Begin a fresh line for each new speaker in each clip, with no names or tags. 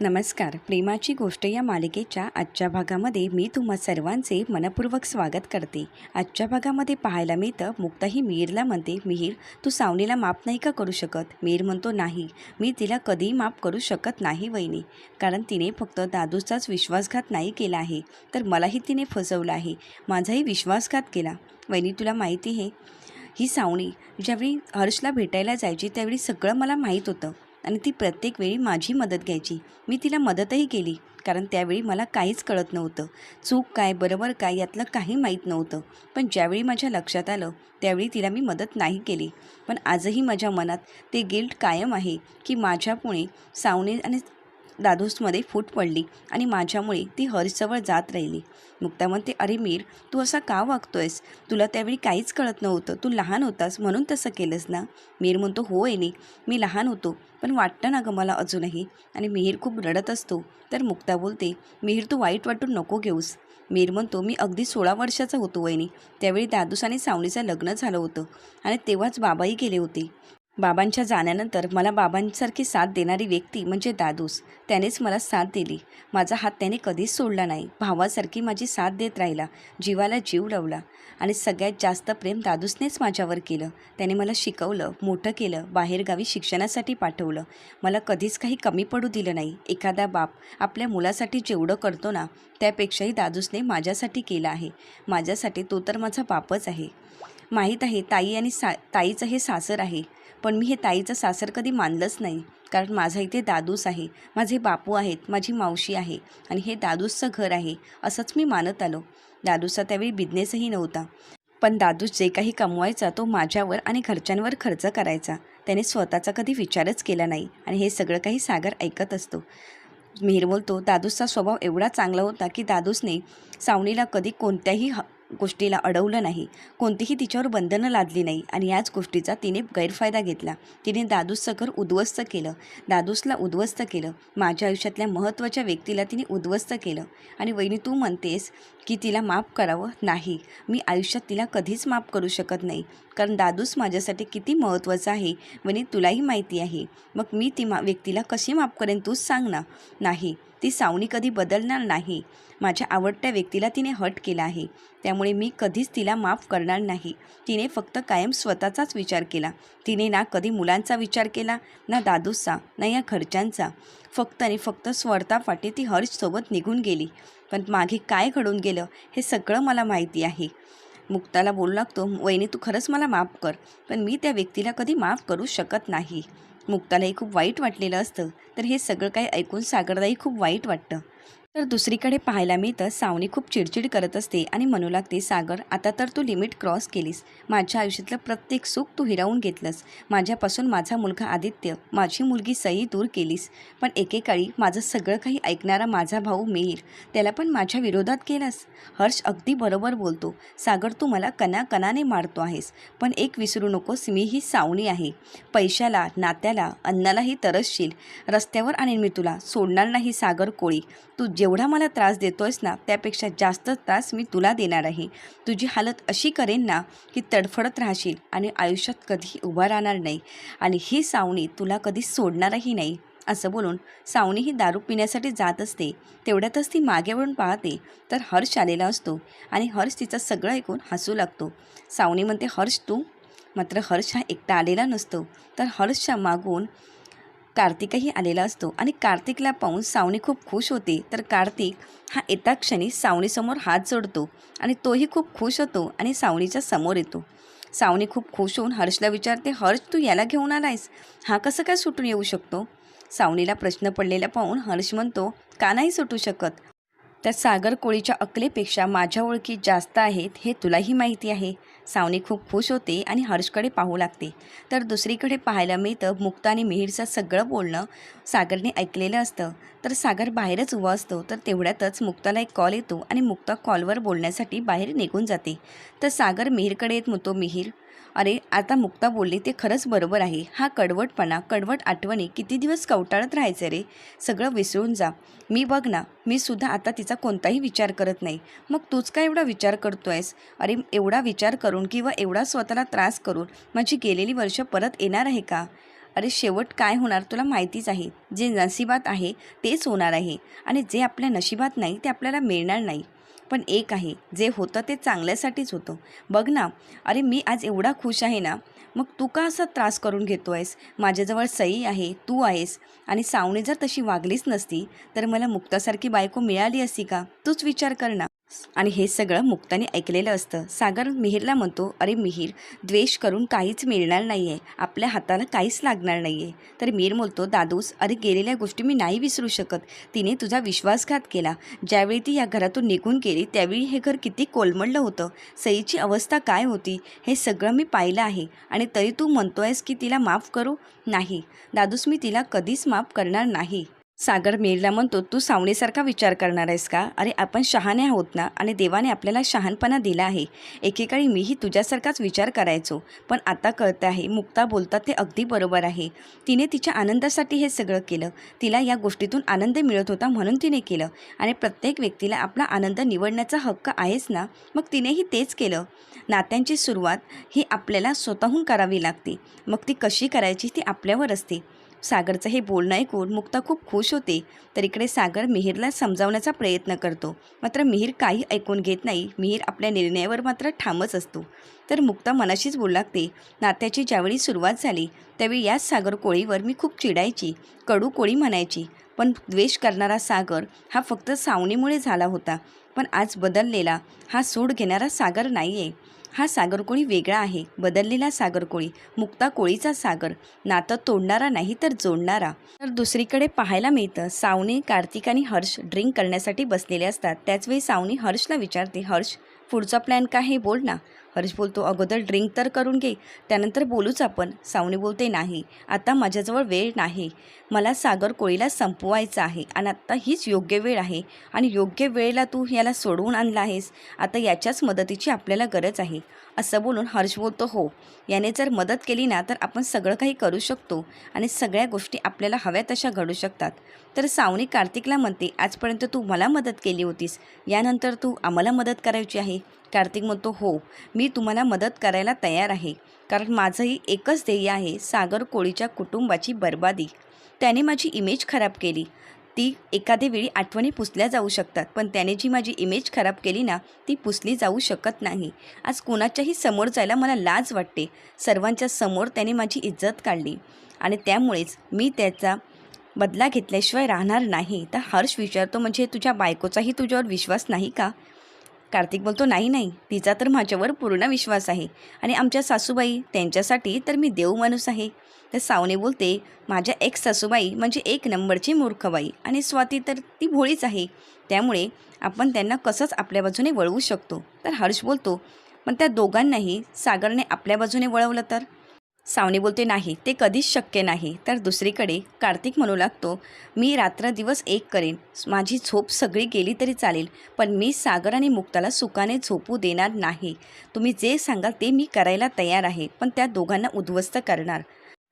नमस्कार. प्रेमाची गोष्ट या मालिकेच्या आजच्या भागामध्ये मी तुम्हा सर्वांचे मनपूर्वक स्वागत करते. आजच्या भागामध्ये पाहायला मिळतं मुक्ता ही मिहीरला म्हणते मिहीर तू सावनीला माफ नाही का करू शकत? मिहीर म्हणतो नाही. मी तिला कधीही माफ करू शकत नाही वहिनी. कारण तिने फक्त दादूचाच विश्वासघात नाही केला आहे. तर मलाही तिने फसवलं आहे. माझाही विश्वासघात केला. वहिनी तुला माहिती आहे ही सावणी ज्यावेळी हर्षला भेटायला जायची त्यावेळी सगळं मला माहीत होतं. आणि ती प्रत्येक वेळी माझी मदत घ्यायची. मी तिला मदतही केली कारण त्यावेळी मला काहीच कळत नव्हतं. चूक काय बरोबर काय यातलं काही माहीत नव्हतं. पण ज्यावेळी माझ्या लक्षात आलं त्यावेळी तिला मी मदत नाही केली. पण आजही माझ्या मनात ते गिल्ट कायम आहे की माझ्यामुळे सावने आणि दादूसमध्ये फूट पडली आणि माझ्यामुळे ती हर्षजवळ जात राहिली. मुक्ता म्हणते अरे मीर तू असा का वागतोयस? तुला त्यावेळी काहीच कळत नव्हतं. तू लहान होतास म्हणून तसं केलंस ना? मीर म्हणतो हो येणे मी लहान होतो पण वाटतं ना गं मला अजूनही? आणि मिहीर खूप रडत असतो. तर मुक्ता बोलते मिहीर तू वाईट वाटून नको घेऊस. मीर म्हणतो मी अगदी सोळा वर्षाचा होतो वहिनी. त्यावेळी दादूस आणि सावणीचं लग्न झालं होतं आणि तेव्हाच बाबाही गेले होते. बाबांच्या जाण्यानंतर मला बाबांसारखी साथ देणारी व्यक्ती म्हणजे दादूस. त्यानेच मला साथ दिली. माझा हात त्याने कधीच सोडला नाही. भावासारखी माझी साथ देत राहिला. जीवाला जीव लावला. आणि सगळ्यात जास्त प्रेम दादूसनेच माझ्यावर केलं. त्याने मला शिकवलं मोठं केलं बाहेरगावी शिक्षणासाठी पाठवलं. मला कधीच काही कमी पडू दिलं नाही. एखादा बाप आपल्या मुलासाठी जेवढं करतो ना त्यापेक्षाही दादूसने माझ्यासाठी केलं आहे. माझ्यासाठी तो तर माझा बापच आहे. माहीत आहे ताई आणि सा ताईचं हे सासर आहे. पण मी हे ताईचं सासर कधी मानलंच नाही. कारण माझा इथे दादूस आहे. माझे बापू आहेत. माझी मावशी आहे. आणि हे दादूसचं घर आहे. असंच मी मानत आलो. दादूचा त्यावेळी बिझनेसही नव्हता. पण दादूस जे काही कमवायचा तो माझ्यावर आणि घरच्यांवर खर्च करायचा. त्याने स्वतःचा कधी विचारच केला नाही. आणि हे सगळं काही सागर ऐकत असतो. मिहीर बोलतो दादूसचा स्वभाव एवढा चांगला होता की दादूसने सावणीला कधी कोणत्याही ह गोष्टीला अडवलं नाही. कोणतीही तिच्यावर बंधनं लादली नाही आणि याच गोष्टीचा तिने गैरफायदा घेतला. तिने दादूसचं घर उद्ध्वस्त केलं. दादूसला उद्ध्वस्त केलं. माझ्या आयुष्यातल्या महत्त्वाच्या व्यक्तीला तिने उद्ध्वस्त केलं. आणि वहिनी तू म्हणतेस की तिला माफ करावं? नाही. मी आयुष्यात तिला कधीच माफ करू शकत नाही. कारण दादूस माझ्यासाठी किती महत्त्वाचं आहे वहिनी तुलाही माहिती आहे. मग मी ती मा व्यक्तीला कशी माफ करेन? तूच सांग ना. नाही. ती सावणी कधी बदलणार नाही. माझ्या आवडत्या व्यक्तीला तिने हट केला आहे. त्यामुळे मी कधीच तिला माफ करणार नाही. तिने फक्त कायम स्वतःचाच विचार केला. तिने ना कधी मुलांचा विचार केला ना दादूचा ना या घरच्यांचा. फक्त आणि फक्त स्वर्थापाठी ती हर्षसोबत निघून गेली. पण मागे काय घडून गेलं हे सगळं मला माहिती आहे. मुक्ताला बोलू लागतो वहिनी तू खरंच मला माफ कर पण मी त्या व्यक्तीला कधी माफ करू शकत नाही. मुक्तालाही खूप वाईट वाटलेलं असतं. तर हे सगळं काही ऐकून सागरदाही खूप वाईट वाटतं. तर दुसरीकडे पाहायला मिळतं सावनी खूप चिडचिड करत असते आणि म्हणू लागते सागर आता तर तू लिमिट क्रॉस केलीस. माझ्या आयुष्यातलं प्रत्येक सुख तू हिरावून घेतलंस. माझ्यापासून माझा मुलगा आदित्य माझी मुलगी सई दूर केलीस. पण एकेकाळी माझं सगळं काही ऐकणारा माझा भाऊ मेहीर त्याला पण माझ्या विरोधात केलास. हर्ष अगदी बरोबर बोलतो सागर तू मला कणाकणाने मारतो आहेस पण एक विसरू नकोस मी ही सावणी आहे. पैशाला नात्याला अन्नालाही तरसशील. रस्त्यावर आणेन मी तुला सोडणार नाही सागर कोळी. तू जेवढा मला त्रास देतोयस ना त्यापेक्षा जास्त त्रास मी तुला देणार आहे. तुझी हालत अशी करेन ना की तडफडत राहशील आणि आयुष्यात कधी उभा राहणार नाही. आणि ही सावणी तुला कधी सोडणारही नाही. असं बोलून सावणी ही दारू पिण्यासाठी जात असते. तेवढ्यातच ती मागे वळून पाहते तर हर्ष आलेला असतो आणि हर्ष तिचं सगळं ऐकून हसू लागतो. सावणी म्हणते हर्ष तू? मात्र हर्ष हा एकटा आलेला नसतो. तर हर्षच्या मागून कार्तिकही आलेला असतो आणि कार्तिकला पाहून सावणी खूप खुश होते. तर कार्तिक हा येता क्षणी सावणीसमोर हात जोडतो आणि तोही खूप खुश होतो आणि सावणीच्या समोर येतो. सावणी खूप खुश होऊन हर्षला विचारते हर्ष तू याला घेऊन आलायस? हा कसं काय सुटून येऊ शकतो? सावणीला प्रश्न पडलेला पाहून हर्ष म्हणतो का नाही सुटू शकत? त्या सागर कोळीच्या अकलेपेक्षा माझ्या ओळखी जास्त आहेत हे तुलाही माहिती आहे. सावनी खूप खुश होते आणि हर्षकडे पाहू लागते. तर दुसरीकडे पाहायला मिळतं मुक्ता आणि मिहीरचं सगळं बोलणं सागरने ऐकलेलं असतं. तर सागर बाहेरच उभा असतो तर तेवढ्यातच मुक्ताला एक कॉल येतो आणि मुक्ता कॉलवर बोलण्यासाठी बाहेर निघून जाते. तर सागर मिहीरकडे येत म्हणतो मिहीर अरे आता मुक्ता बोलली ते खरंच बरोबर आहे. हा कडवटपणा कडवट आठवणी किती दिवस कवटाळत राहायचं रे? सगळं विसरून जा. मी बघ ना मी सुद्धा आता तिचा कोणताही विचार करत नाही. मग तूच काय एवढा विचार करतो आहेस अरे एवढा विचार करून किंवा एवढा स्वतःला त्रास करून माझी गेलेली वर्ष परत येणार आहे का? अरे शेवट काय होणार तुला माहितीच आहे. जे नशिबात आहे तेच होणार आहे. आणि जे आपल्या नशिबात नाही ते आपल्याला मिळणार नाही. पण एक आहे जे होतं ते चांगल्यासाठीच होतं. बघ ना अरे मी आज एवढा खुश आहे ना मग तू का असा त्रास करून घेतो आहेस माझ्याजवळ सई आहे तू आहेस आणि सावणी जर तशी वागलीच नसती तर मला मुक्तासारखी बायको मिळाली असती का? तूच विचार कर ना. आणि हे सगळं मुक्ताने ऐकलेलं असतं. सागर मिहीरला म्हणतो अरे मिहीर द्वेष करून काहीच मिळणार नाही आहे आपल्या हाताला काहीच लागणार नाही आहे तर मीर बोलतो दादूस अरे गेलेल्या गोष्टी मी नाही विसरू शकत. तिने तुझा विश्वासघात केला. ज्यावेळी ती या घरातून निघून गेली त्यावेळी हे घर किती कोलमडलं होतं. सईची अवस्था काय होती हे सगळं मी पाहिलं आहे. आणि तरी तू म्हणतो आहेस की तिला माफ करू? नाही. दादूस मी तिला कधीच माफ करणार नाही. सागर मेरला म्हणतो तू सावणीसारखा विचार करणार आहेस का? अरे आपण शहाणे आहोत ना आणि देवाने आपल्याला शहाणपणा दिला आहे. एकेकाळी मीही तुझ्यासारखाच विचार करायचो पण आता कळतं आहे मुक्ता बोलतात ते अगदी बरोबर आहे. तिने तिच्या आनंदासाठी हे सगळं केलं. तिला या गोष्टीतून आनंद मिळत होता म्हणून तिने केलं. आणि प्रत्येक व्यक्तीला आपला आनंद निवडण्याचा हक्क आहेच ना? मग तिनेही तेच केलं. नात्यांची सुरुवात ही आपल्याला स्वतःहून करावी लागते. मग ती कशी करायची ती आपल्यावर असते. सागरचं हे बोलणं ऐकून मुक्ता खूप खुश होते. तर इकडे सागर मिहीरला समजावण्याचा प्रयत्न करतो. मात्र मिहीर काही ऐकून घेत नाही. मिहीर आपल्या निर्णयावर मात्र ठामच असतो. तर मुक्ता मनाशीच बोलू लागते. नात्याची ज्यावेळी सुरुवात झाली त्यावेळी याच सागर कोळीवर मी खूप चिडायची कडू कोळी म्हणायची पण द्वेष करणारा सागर हा फक्त सावणीमुळे झाला होता पण आज बदललेला हा सूड घेणारा सागर नाही आहे हा सागरकोळी वेगळा आहे बदललेला सागरकोळी मुक्ता कोळीचा सागर नातं तोडणारा नाही तर जोडणारा. तर दुसरीकडे पाहायला मिळतं सावनी कार्तिक आणि हर्ष ड्रिंक करण्यासाठी बसलेले असतात त्याचवेळी सावनी हर्षला विचारते हर्ष पुढचा प्लॅन काय हे बोल ना. हर्ष बोलतो अगोदर ड्रिंक तर करून घे त्यानंतर बोलूच आपण. सावनी बोलते नाही आता माझ्याजवळ वेळ नाही. मला सागर कोळीला संपवायचं आहे आणि आत्ता हीच योग्य वेळ आहे. आणि योग्य वेळेला तू याला सोडवून आणला आहेस आता याच्याच मदतीची आपल्याला गरज आहे. असं बोलून हर्ष बोलतो हो याने जर मदत केली ना तर आपण सगळं काही करू शकतो आणि सगळ्या गोष्टी आपल्याला हव्या तशा घडू शकतात. तर सावनी कार्तिकला म्हणते आजपर्यंत तू मला मदत केली होतीस. यानंतर तू आम्हाला मदत करायची आहे. कार्तिक म्हणतो हो मी तुम्हाला मदत करायला तयार आहे. कारण माझंही एकच ध्येय आहे सागर कोळीच्या कुटुंबाची बर्बादी. त्याने माझी इमेज खराब केली. ती एखाद्या वेळी आठवणी पुसल्या जाऊ शकतात पण त्याने जी माझी इमेज खराब केली ना ती पुसली जाऊ शकत नाही. आज कोणाच्याही समोर जायला मला लाज वाटते. सर्वांच्या समोर त्याने माझी इज्जत काढली. आणि त्यामुळेच मी त्याचा बदला घेतल्याशिवाय राहणार नाही. तर हर्ष विचारतो म्हणजे तुझ्या बायकोचाही तुझ्यावर विश्वास नाही का? कार्तिक बोलतो नाही नाही तिचा तर माझ्यावर पूर्ण विश्वास आहे आणि आमच्या सासूबाई त्यांच्यासाठी तर मी देव माणूस आहे. तर सावने बोलते माझ्या एक सासूबाई म्हणजे एक नंबरची मूर्खबाई आणि स्वाती तर ती भोळीच आहे. त्यामुळे आपण त्यांना कसंच आपल्या बाजूने वळवू शकतो. तर हर्ष बोलतो पण त्या दोघांनाही सागरने आपल्या बाजूने वळवलं तर? सावनी बोलते नाही ते कधीच शक्य नाही. तर दुसरीकडे कार्तिक म्हणू लागतो मी रात्र दिवस एक करेन. माझी झोप सगळी गेली तरी चालेल पण मी सागर आणि मुक्ताला सुखाने झोपू देणार नाही. तुम्ही जे सांगाल ते मी करायला तयार आहे पण त्या दोघांना उद्ध्वस्त करणार.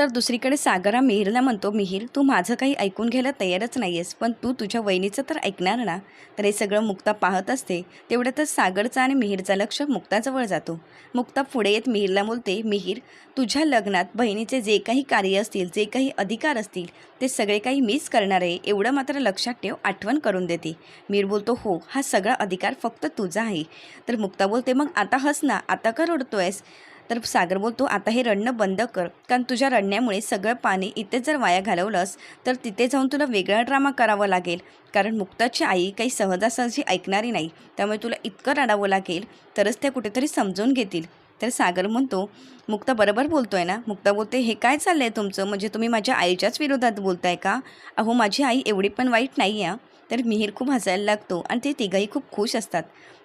तर दुसरीकडे सागरा मिहिरला म्हणतो मिहीर तू माझं काही ऐकून घ्यायला तयारच नाही आहेस पण तू तुझ्या वहिनीचं तर ऐकणार ना. तर हे सगळं मुक्ता पाहत असते. तेवढ्यातच सागरचा आणि मिहीरचा लक्ष मुक्ताजवळ जातो. मुक्ता पुढे येत मिहीरला बोलते मिहीर तुझ्या लग्नात बहिणीचे जे काही कार्य असतील जे काही अधिकार असतील ते सगळे काही मिस करणार आहे एवढं मात्र लक्षात ठेव आठवण करून देते. मीर बोलतो हो हा सगळा अधिकार फक्त तुझा आहे. तर मुक्ता बोलते मग आता हस ना आता का रडतोयस? तर सागर बोलतो आता हे रडणं बंद कर कारण तुझ्या रडण्यामुळे सगळं पाणी इथे जर वाया घालवलंस तर तिथे जाऊन तुला वेगळा ड्रामा करावा लागेल. कारण मुक्ताची आई काही सहजासहजी ऐकणारी नाही त्यामुळे तुला इतकं रडावं लागेल तरच त्या कुठेतरी समजून घेतील. तर सागर म्हणतो मुक्ता बरोबर बोलतो आहे ना? मुक्ता बोलते हे काय चाललं आहे तुमचं? म्हणजे तुम्ही माझ्या आईच्याच विरोधात बोलताय का? अहो माझी आई एवढी पण वाईट नाही आहे तर मिहीर खूप हसायला लागतो आणि ते तिघंही खूप खुश असतात.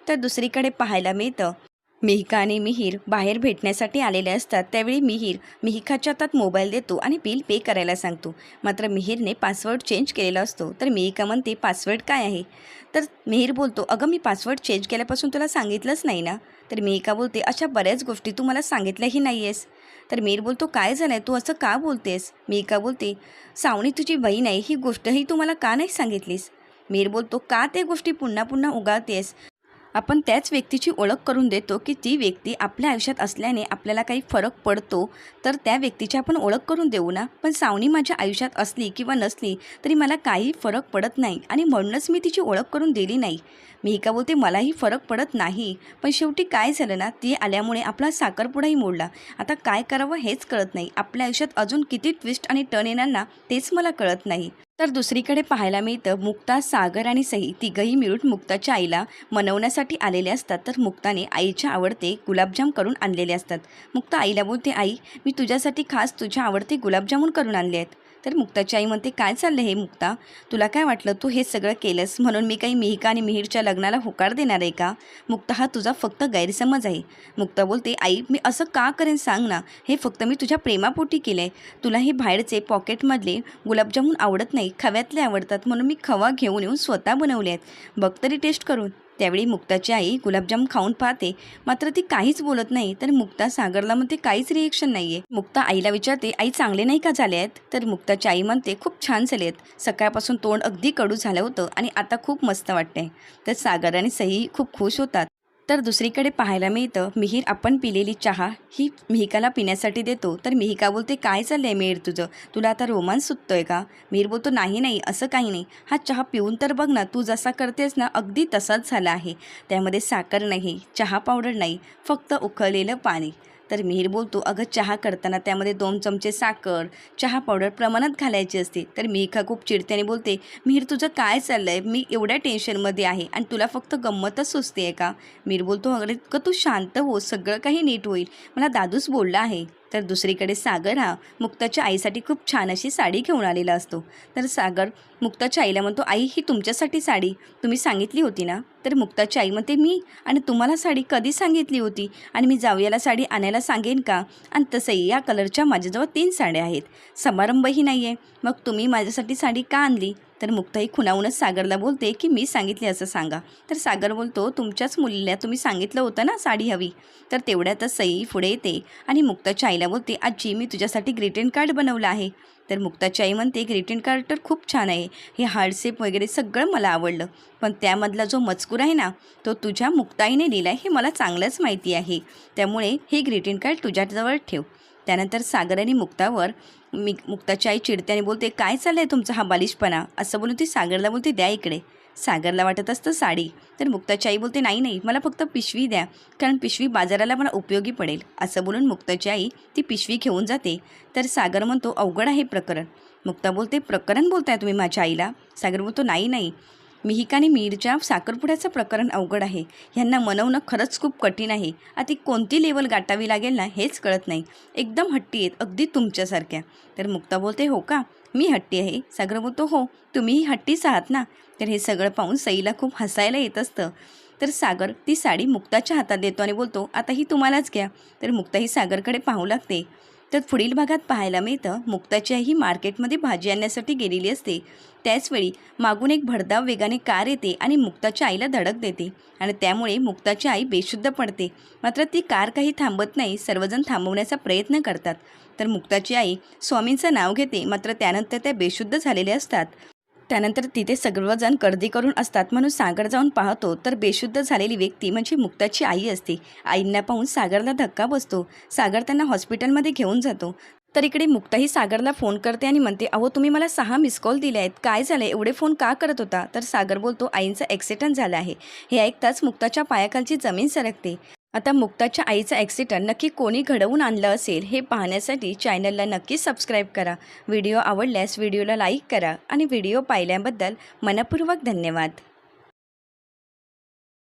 तर दुसरीकडे पाहायला मिळतं मिहिका आणि मिहीर बाहेर भेटण्यासाठी आलेले असतात. त्यावेळी मिहीर मिहिकाच्या हातात मोबाईल देतो आणि बिल पे करायला सांगतो. मात्र मिहीरने पासवर्ड चेंज केलेला असतो. तर मिहिका म्हणते पासवर्ड काय आहे? तर मिहीर बोलतो अगं मी पासवर्ड चेंज केल्यापासून तुला सांगितलंच नाही ना? तर मिहिका बोलते अशा बऱ्याच गोष्टी तू मला सांगितल्याही नाही आहेस तर मीर बोलतो काय झालं आहे तू असं का बोलतेस? मिहिका बोलते सावणी तुझी बहीण आहे. ही गोष्टही तू मला का नाही सांगितलीस? मीर बोलतो का ते गोष्टी पुन्हा पुन्हा उगाळतेस? आपण त्याच व्यक्तीची ओळख करून देतो की ती व्यक्ती आपल्या आयुष्यात असल्याने आपल्याला काही फरक पडतो तर त्या व्यक्तीची आपण ओळख करून देऊ ना. पण सावणी माझ्या आयुष्यात असली किंवा नसली तरी मला काही फरक पडत नाही आणि म्हणूनच मी तिची ओळख करून दिली नाही. मी का बोलते मलाही फरक पडत नाही. पण शेवटी काय झालं ना ती आल्यामुळे आपला साखरपुडाही मोडला. आता काय करावं हेच कळत नाही. आपल्या आयुष्यात अजून किती ट्विस्ट आणि टर्न येणार ना तेच मला कळत नाही. तर दुसरीकडे पाहायला मिळतं मुक्ता सागर आणि सई तिघही मिळून मुक्ताच्या आईला मनवण्यासाठी आलेले असतात. तर मुक्ताने आईच्या आवडते गुलाबजाम करून आणलेले असतात. मुक्ता आईला बोलते आई मी तुझ्यासाठी खास तुझ्या आवडते गुलाबजामुन करून आणले आहेत. तर मुक्ताची आई म्हणते काय चाललं हे मुक्ता? तुला काय वाटलं तू हे सगळं केलंस? म्हणून मी काही मिहिका आणि मिहीरच्या लग्नाला होकार देणार आहे का? मुक्ता हा तुझा फक्त गैरसमज आहे. मुक्ता बोलते आई मी असं का करेन सांग ना? हे फक्त मी तुझ्या प्रेमापोटी केलं आहे तुला हे बाहेरचे पॉकेटमधले गुलाबजामून आवडत नाही खव्यातले आवडतात म्हणून मी खवा घेऊन येऊन स्वतः बनवले आहेत. बघ तरी टेस्ट करून. त्यावेळी मुक्ताची आई गुलाबजाम खाऊन पाहते. मात्र ती काहीच बोलत नाही तर मुक्ता सागरला म्हणते काहीच रिएक्शन नाही आहे मुक्ता आईला विचारते आई चांगले नाही का झाले आहेत? तर मुक्ताची आई म्हणते खूप छान झाले आहेत. सकाळपासून तोंड अगदी कडू झालं होतं आणि आता खूप मस्त वाटते तर सागर आणि सई खूप खुश होतात. तर दुसरीकडे पाहायला मिळतं मिहीर आपण पिलेली चहा ही मिहिकाला पिण्यासाठी देतो. तर मिहिका बोलते काय चाललं आहे मिहीर तुझं? तुला आता रोमांस सुटतो आहे का? मिहीर बोलतो नाही नाही असं काही नाही. हा चहा पिऊन तर बघ ना तू जसा करतेस ना अगदी तसाच झाला आहे. त्यामध्ये साखर नाही चहा पावडर नाही फक्त उकळलेलं पाणी. तर मिहीर बोलतो अगं चहा करताना त्यामध्ये दोन चमचे साखर चहा पावडर प्रमाणात घालायची असते. तर मिहिका खूप चिडते आणि बोलते मिहीर तुझं काय चाललं आहे मी एवढ्या टेन्शनमध्ये आहे आणि तुला फक्त गंमतच सुचते आहे का? मीर बोलतो अगं इतकं तू शांत हो सगळं काही नीट होईल. मला दादूच बोलला आहे. तर दुसरीकडे सागर हा मुक्ताच्या आईसाठी खूप छान अशी साडी घेऊन आलेला असतो. तर सागर मुक्ताच्या आईला म्हणतो आई ही तुमच्यासाठी साडी. तुम्ही सांगितली होती ना? तर मुक्ताची आई म्हणते मी? आणि तुम्हाला साडी कधी सांगितली होती? आणि मी जावयाला साडी आणायला सांगेन का? आणि तसंही या कलरच्या माझ्याजवळ तीन साड्या आहेत. समारंभही नाही आहे मग तुम्ही माझ्यासाठी साडी का आणली? तर मुक्ताई खुणावूनच सागरला बोलते की मी सांगितले असं सांगा. तर सागर बोलतो तुमच्याच मुलीला तुम्ही सांगितलं होतं ना साडी हवी. तर तेवढ्यातच सई पुढे येते आणि मुक्ताच्या आईला बोलते आजी मी तुझ्यासाठी ग्रीटिंग कार्ड बनवलं आहे. तर मुक्ताची आई म्हणते ग्रीटिंग कार्ड तर खूप छान आहे. हे हार्डसेप वगैरे सगळं मला आवडलं. पण त्यामधला जो मजकूर आहे ना तो तुझ्या मुक्ताईने लिहिला आहे हे मला चांगलंच माहिती आहे. त्यामुळे हे ग्रीटिंग कार्ड तुझ्याजवळ ठेव. त्यानंतर सागर आणि मुक्तावर मी मुक्ताची आई चिडते बोलते काय चाललं आहे तुमचा हा बालिशपणा? असं बोलून ती सागरला बोलते द्या इकडे. सागरला वाटत असतं साडी. तर मुक्ताची आई बोलते नाही नाही मला फक्त पिशवी द्या कारण पिशवी बाजाराला मला उपयोगी पडेल. असं बोलून मुक्ताची आई ती पिशवी घेऊन जाते. तर सागर म्हणतो अवघड आहे प्रकरण. मुक्ता बोलते प्रकरण बोलताय तुम्ही माझ्या आईला? सागर बोलतो नाही नाही मिहिका आणि मीरच्या साखरपुड्याचं प्रकरण अवघड आहे. ह्यांना मनवणं खरंच खूप कठीण आहे. आता कोणती लेवल गाठावी लागेल ना हेच कळत नाही. एकदम हट्टी आहेत अगदी तुमच्यासारख्या. तर मुक्ता बोलते हो का? मी हट्टी आहे. सागर बोलतो हो तुम्हीही हट्टीच आहात ना? तर हे सगळं पाहून सईला खूप हसायला येत असतं. तर सागर ती साडी मुक्ताच्या हातात देतो आणि बोलतो आता ही तुम्हालाच घ्या. तर मुक्ता ही सागरकडे पाहू लागते. तर पुढील भागात पाहायला मिळतं. मुक्ताची आई ही मार्केटमध्ये भाजी आणण्यासाठी गेलेली असते. त्याचवेळी मागून एक भडदाव वेगाने कार येते आणि मुक्ताच्या आईला धडक देते. आणि त्यामुळे मुक्ताची आई बेशुद्ध पडते. मात्र ती कार काही थांबत नाही सर्वजण थांबवण्याचा प्रयत्न करतात. तर मुक्ताची आई स्वामींचं नाव घेते मात्र त्यानंतर त्या बेशुद्ध झालेल्या असतात. त्यानंतर तिथे सर्वजण गर्दी करून असतात. म्हणून सागर जाऊन पाहतो. तर बेशुद्ध झालेली व्यक्ती म्हणजे मुक्ताची आई असते. आईंना पाहून सागरला धक्का बसतो. सागर त्यांना हॉस्पिटलमध्ये घेऊन जातो. तर इकडे मुक्ताही सागरला फोन करते आणि म्हणते अहो तुम्ही मला सहा मिस कॉल दिले आहेत. काय झालं एवढे फोन का करत होता? तर सागर बोलतो आईंचा ॲक्सिडंट झाला आहे. हे ऐकताच मुक्ताच्या पायाखालची जमीन सरकते. आता मुक्ताच्या आईचा ॲक्सिडंट नक्की कोणी घडवून आणलं असेल हे पाहण्यासाठी चॅनलला नक्की सबस्क्राईब करा. व्हिडिओ आवडल्यास व्हिडिओला लाईक करा आणि व्हिडिओ पाहिल्याबद्दल मनपूर्वक धन्यवाद.